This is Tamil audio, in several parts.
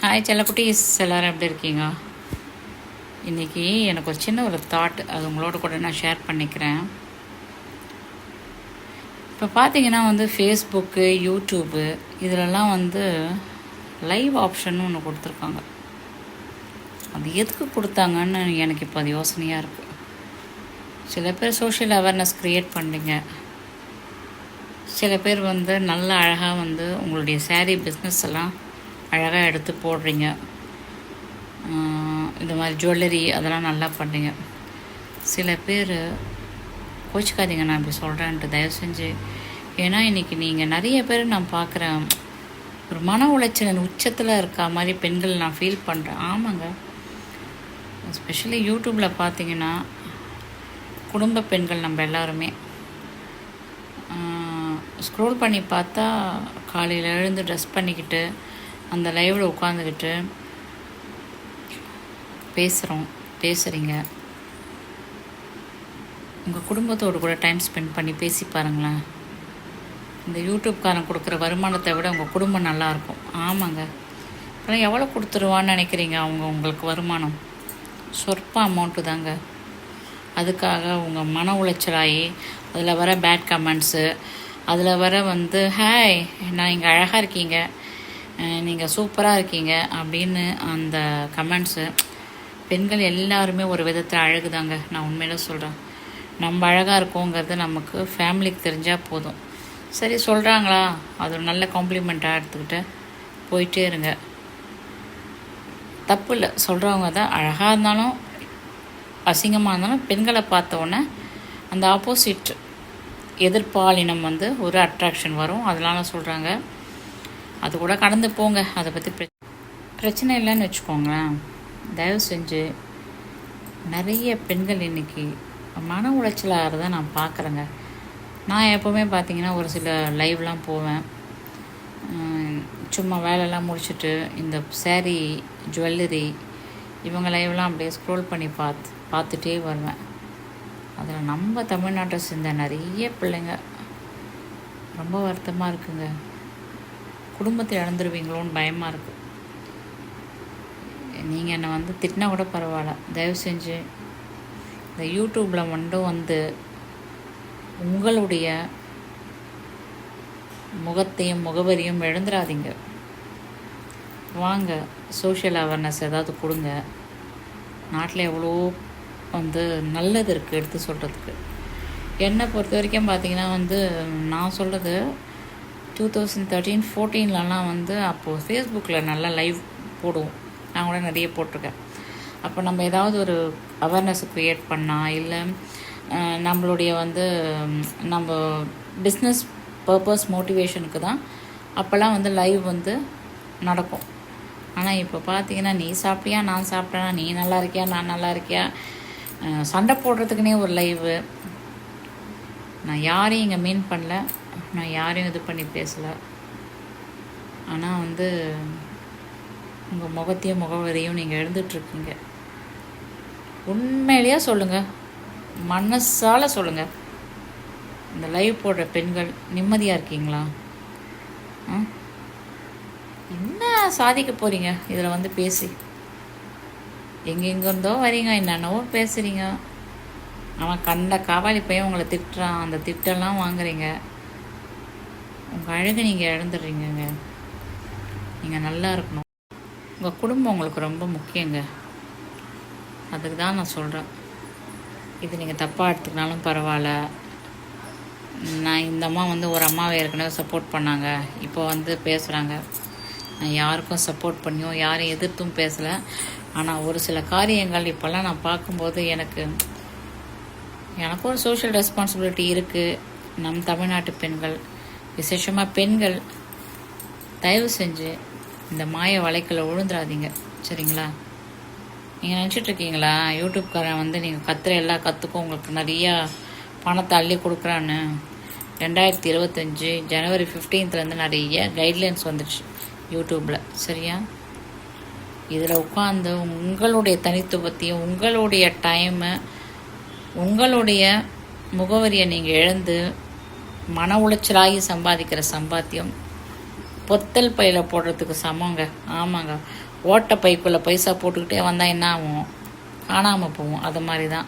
ஹாய் செல்லக்குட்டீஸ் எல்லாரும் எப்படி இருக்கீங்க? இன்றைக்கி எனக்கு ஒரு சின்ன ஒரு தாட் அது உங்களோட கூட நான் ஷேர் பண்ணிக்கிறேன். இப்போ பார்த்தீங்கன்னா வந்து ஃபேஸ்புக்கு யூடியூப்பு இதிலெல்லாம் வந்து லைவ் ஆப்ஷன் ஒன்று கொடுத்துருக்காங்க. அது எதுக்கு கொடுத்தாங்கன்னு எனக்கு இப்போ அது யோசனையாக இருக்குது சில பேர் சோஷியல் அவேர்னஸ் க்ரியேட் பண்ணுறீங்க சில பேர் வந்து நல்ல அழகாக வந்து உங்களுடைய சேரீ பிஸ்னஸ் எல்லாம் அழகாக எடுத்து போடுறீங்க. இந்த மாதிரி ஜுவல்லரி அதெல்லாம் நல்லா பண்ணுறீங்க சில பேர் கோச்சிக்காதீங்க நான் இப்படி சொல்கிறேன்ட்டு தயவு செஞ்சு. ஏன்னா இன்றைக்கி நீங்கள் நிறைய பேர் நான் பார்க்குறேன் ஒரு மன உளைச்சல் உச்சத்தில் இருக்கா மாதிரி பெண்கள் நான் ஃபீல் பண்ணுறேன் ஆமாங்க. எஸ்பெஷலி யூடியூப்பில் பார்த்தீங்கன்னா குடும்ப பெண்கள் நம்ம எல்லாருமே. ஸ்க்ரோல் பண்ணி பார்த்தா காலையில் எழுந்து ட்ரெஸ் பண்ணிக்கிட்டு அந்த லைவில் உட்காந்துக்கிட்டு பேசுகிறோம் பேசுகிறீங்க உங்கள் குடும்பத்தோடு கூட டைம் ஸ்பெண்ட் பண்ணி பேசி பாருங்களேன். இந்த யூடியூப்காரன் கொடுக்குற வருமானத்தை விட உங்கள் குடும்பம் நல்லாயிருக்கும் ஆமாங்க. இப்போலாம் எவ்வளோ கொடுத்துருவான்னு நினைக்கிறீங்க அவங்க உங்களுக்கு வருமானம்? சொற்ப அமௌண்ட்டு தாங்க. அதுக்காக உங்கள் மன உளைச்சலாகி அதில் வர பேட் கமெண்ட்ஸு அதில் வர வந்து ஹாய் நான் இங்கே அழகாக இருக்கீங்க. நீங்கள் சூப்பராக இருக்கீங்க அப்படின்னு அந்த கமெண்ட்ஸு பெண்கள் எல்லாருமே ஒரு விதத்தில் அழகுதாங்க. நான் உண்மையில சொல்கிறேன் நம்ம அழகாக இருக்கோங்கிறது நமக்கு ஃபேமிலிக்கு தெரிஞ்சால் போதும். சரி சொல்கிறாங்களா அது ஒரு நல்ல காம்ப்ளிமெண்ட்டாக எடுத்துக்கிட்டு போயிட்டே இருங்க. தப்பு இல்லை. சொல்கிறவங்க தான் அழகாக இருந்தாலும் அசிங்கமாக இருந்தாலும் பெண்களை பார்த்த உடனே அந்த ஆப்போசிட் எதிர்ப்பாலினம் வந்து ஒரு அட்ராக்ஷன் வரும். அதனால சொல்கிறாங்க அது கூட கடந்து போங்க. அதை பற்றி பிர பிரச்சனை இல்லைன்னு வச்சுக்கோங்களேன். தயவு செஞ்சு நிறைய பெண்கள் இன்னைக்கு மன உளைச்சலாகிறத நான் பார்க்குறேங்க நான் எப்போவுமே பார்த்தீங்கன்னா ஒரு சில லைவ்லாம் போவேன். சும்மா வேலையெல்லாம் முடிச்சுட்டு இந்த சேரீ ஜுவல்லரி இவங்க லைவ்லாம் அப்படியே ஸ்க்ரோல் பண்ணி பார்த்து பார்த்துட்டே வருவேன். அதில் நம்ம தமிழ்நாட்டை சேர்ந்த நிறைய பிள்ளைங்க. ரொம்ப வருத்தமாக இருக்குங்க. குடும்பத்தை இழந்துருவீங்களோன்னு பயமாக இருக்குது நீங்கள் என்னை வந்து திட்டினா கூட பரவாயில்ல. தயவு செஞ்சு இந்த யூடியூப்பில் மட்டும் வந்து உங்களுடைய முகத்தையும் முகவரியும் எழுந்துடாதீங்க வாங்க சோஷியல் அவேர்னஸ் ஏதாவது கொடுங்க. நாட்டில் எவ்வளோ வந்து நல்லது இருக்குது எடுத்து சொல்கிறதுக்கு என்னை பொறுத்த வரைக்கும் பார்த்திங்கன்னா வந்து நான் சொல்கிறது டூ தௌசண்ட் தேர்ட்டீன் ஃபோர்டீன்லலாம் வந்து அப்போது ஃபேஸ்புக்கில் நல்லா லைவ் போடுவோம். நான் கூட நிறைய போட்டிருக்கேன். அப்போ நம்ம ஏதாவது ஒரு அவேர்னஸ் க்ரியேட் பண்ணால் இல்லை நம்மளுடைய வந்து நம்ம பிஸ்னஸ் பர்பஸ் மோட்டிவேஷனுக்கு தான் அப்போல்லாம் வந்து லைவ் வந்து நடக்கும். ஆனால் இப்போ பார்த்தீங்கன்னா நீ சாப்பிட்டியா நான் சாப்பிட்டேனா நீ நல்லா இருக்கியா நான் நல்லா இருக்கியா? சண்டை போடுறதுக்குனே ஒரு லைவு நான் யாரையும் இங்கே மீன் பண்ணல. நான் யாரையும் இது பண்ணி பேசலை. ஆனால் வந்து உங்கள் முகத்தையும் முகவரியும் நீங்கள் எழுந்துட்டுருக்கீங்க உண்மையிலேயே சொல்லுங்கள் மனசால் சொல்லுங்கள் இந்த லைவ் போடுற பெண்கள் நிம்மதியாக இருக்கீங்களா? ஆ? என்ன சாதிக்க போகிறீங்க இதில் வந்து பேசி. எங்கெங்கிருந்தோ வரீங்க என்னென்னவோ பேசுகிறீங்க அவன் கண்ட காவாலி பையன் உங்களை திட்டுறான். அந்த திட்டெல்லாம் வாங்குறீங்க. உங்கள் அழகை நீங்கள் இழந்துடுறீங்கங்க. நீங்கள் நல்லா இருக்கணும். உங்கள் குடும்பம் உங்களுக்கு ரொம்ப முக்கியங்க. அதுக்கு தான் நான் சொல்கிறேன் இது நீங்கள் தப்பாக எடுத்துக்கினாலும் பரவாயில்ல. நான் இந்த அம்மா வந்து ஒரு அம்மாவை ஏற்கனவே சப்போர்ட் பண்ணாங்க. இப்போ வந்து பேசுகிறாங்க நான் யாருக்கும் சப்போர்ட் பண்ணியும் யாரையும் எதிர்த்தும் பேசலை. ஆனால் ஒரு சில காரியங்கள் இப்போல்லாம் நான் பார்க்கும்போது எனக்கு எனக்கும் ஒரு சோஷியல் ரெஸ்பான்சிபிலிட்டி இருக்குது நம் தமிழ்நாட்டு பெண்கள். விசேஷமாக பெண்கள் தயவு செஞ்சு இந்த மாய வலைக்கில் விழுந்துடாதீங்க. சரிங்களா? நீங்கள் நினச்சிட்டு இருக்கீங்களா? யூடியூப்காரன் வந்து நீங்கள் கத்துற எல்லா கற்றுக்கும் உங்களுக்கு நிறையா பணத்தை அள்ளி கொடுக்குறான்னு. ரெண்டாயிரத்தி இருபத்தஞ்சி ஜனவரி 15th ல இருந்து நிறைய கைட்லைன்ஸ் வந்துடுச்சு யூடியூப்பில் சரியா? இதில் உட்காந்து உங்களுடைய தனித்துவத்தையும் உங்களுடைய டைமு உங்களுடைய முகவரியை நீங்கள் இழந்து மன உளைச்சலாகி சம்பாதிக்கிற சம்பாத்தியம். பொத்தல் பையில் போடுறதுக்கு சமங்க. ஆமாங்க. ஓட்டை பைக்குள்ளே பைசா போட்டுக்கிட்டே வந்தால் என்ன ஆகும்? காணாமல் போகும். அது மாதிரி தான்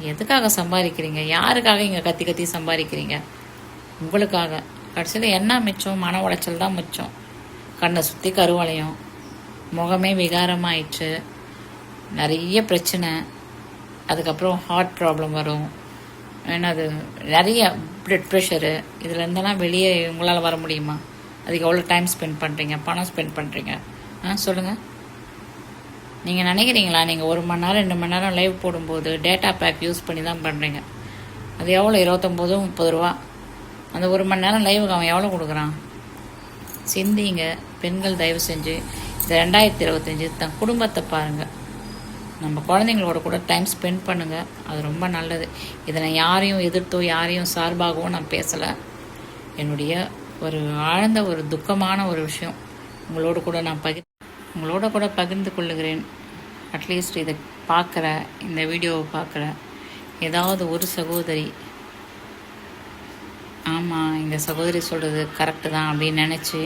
எதுக்காக சம்பாதிக்கிறீங்க? யாருக்காக இங்கே கத்தி கத்தி சம்பாதிக்கிறீங்க? உங்களுக்காக. கடைசியில் என்ன மிச்சம்? மன உளைச்சல் தான் மிச்சம். கண்ணை சுற்றி கருவளையம். முகமே விகாரமாயிடுச்சு நிறைய பிரச்சனை. அதுக்கப்புறம் ஹார்ட் ப்ராப்ளம் வரும். என்னது நிறைய பிளட் ப்ரெஷரு இதில் இருந்தெல்லாம் வெளியே உங்களால் வர முடியுமா? அதுக்கு எவ்வளோ டைம் ஸ்பெண்ட் பண்ணுறீங்க பணம் ஸ்பெண்ட் பண்ணுறீங்க ஆ சொல்லுங்கள் நீங்கள் நினைக்கிறீங்களா? நீங்கள் ஒரு மணி நேரம் ரெண்டு மணி நேரம் லைவ் போடும்போது டேட்டா பேக் யூஸ் பண்ணி தான் பண்ணுறீங்க அது எவ்வளோ இருபத்தொம்போது முப்பது ரூபா. அந்த ஒரு மணி நேரம் லைவுக்கு அவன் எவ்வளோ கொடுக்குறான்? சிந்திங்க. பெண்கள் தயவு செஞ்சு இந்த ரெண்டாயிரத்தி இருபத்தஞ்சி தன் குடும்பத்தை பாருங்கள் நம்ம குழந்தைங்களோட கூட டைம் ஸ்பெண்ட் பண்ணுங்கள் அது ரொம்ப நல்லது. இதை நான் யாரையும் எதிர்த்தோ யாரையும் சார்பாகவும் நான் பேசலை. என்னுடைய ஒரு ஆழ்ந்த ஒரு துக்கமான ஒரு விஷயம். உங்களோட கூட நான் பகிர் உங்களோட கூட பகிர்ந்து கொள்ளுகிறேன். அட்லீஸ்ட் இதை பார்க்குற இந்த வீடியோவை பார்க்குற ஏதாவது ஒரு சகோதரி ஆமாம் இந்த சகோதரி சொல்கிறது கரெக்டு தான் அப்படின்னு நினச்சி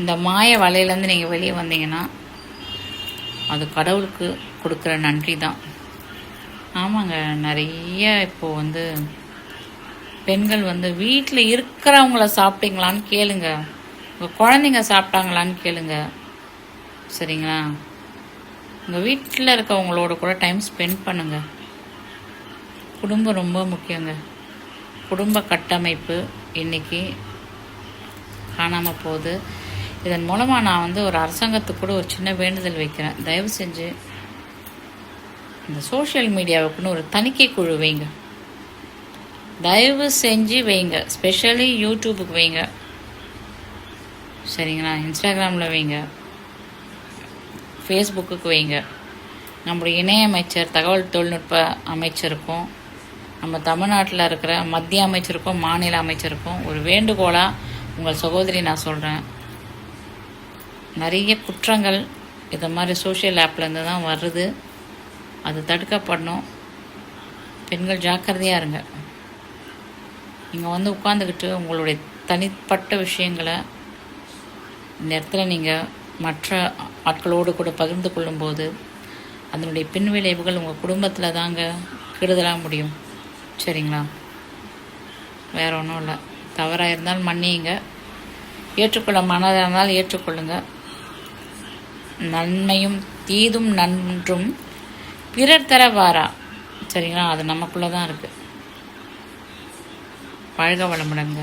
இந்த மாய வலையிலேருந்து நீங்கள் வெளியே வந்தீங்கன்னா அது கடவுளுக்கு கொடுக்குற நன்றி தான் ஆமாங்க நிறைய இப்போது வந்து பெண்கள் வந்து வீட்டில் இருக்கிறவங்கள சாப்பிட்டீங்களான்னு கேளுங்க. உங்கள் குழந்தைங்க சாப்பிட்டாங்களான்னு கேளுங்க. சரிங்களா? உங்கள் வீட்டில் இருக்கவங்களோட கூட டைம் ஸ்பெண்ட் பண்ணுங்க. குடும்பம் ரொம்ப முக்கியங்க. குடும்ப கட்டமைப்பு இன்னைக்கு காணாமல் போகுது. இதன் மூலமாக நான் வந்து ஒரு அரசாங்கத்துக்கு கூட ஒரு சின்ன வேண்டுதல் வைக்கிறேன். தயவு செஞ்சு இந்த சோஷியல் மீடியாவுக்குன்னு ஒரு தணிக்கை குழு வைங்க. தயவு செஞ்சு வைங்க. ஸ்பெஷலி யூடியூபுக்கு வைங்க. சரிங்களா? இன்ஸ்டாகிராமில் வைங்க. ஃபேஸ்புக்கு வைங்க. நம்முடைய இணையமைச்சர் தகவல் தொழில்நுட்ப அமைச்சருக்கும் நம்ம தமிழ்நாட்டில் இருக்கிற மத்திய அமைச்சருக்கும் மாநில அமைச்சருக்கும் ஒரு வேண்டுகோளாக உங்கள் சகோதரி நான் சொல்கிறேன் நிறைய குற்றங்கள் இது மாதிரி சோஷியல் ஆப்லேருந்து தான் வருது. அது தடுக்கப்படணும் பெண்கள் ஜாக்கிரதையாக இருங்க. நீங்கள் வந்து உட்காந்துக்கிட்டு உங்களுடைய தனிப்பட்ட விஷயங்களை இந்த இடத்துல நீங்கள் மற்ற ஆட்களோடு கூட பகிர்ந்து கொள்ளும்போது அதனுடைய பின்விளைவுகள் உங்கள் குடும்பத்தில் தாங்க கெடுதலாக முடியும். சரிங்களா? வேறு ஒன்றும் இல்லை. தவறாக இருந்தால் மன்னியுங்க. ஏற்றுக்கொள்ள மனதாக இருந்தால் ஏற்றுக்கொள்ளுங்கள் நன்மையும் தீதும் நன்றும் பிறர் தரவாரா? சரிங்களா? அது நமக்குள்ளே தான் இருக்குது வாழ்க வளமுடங்க.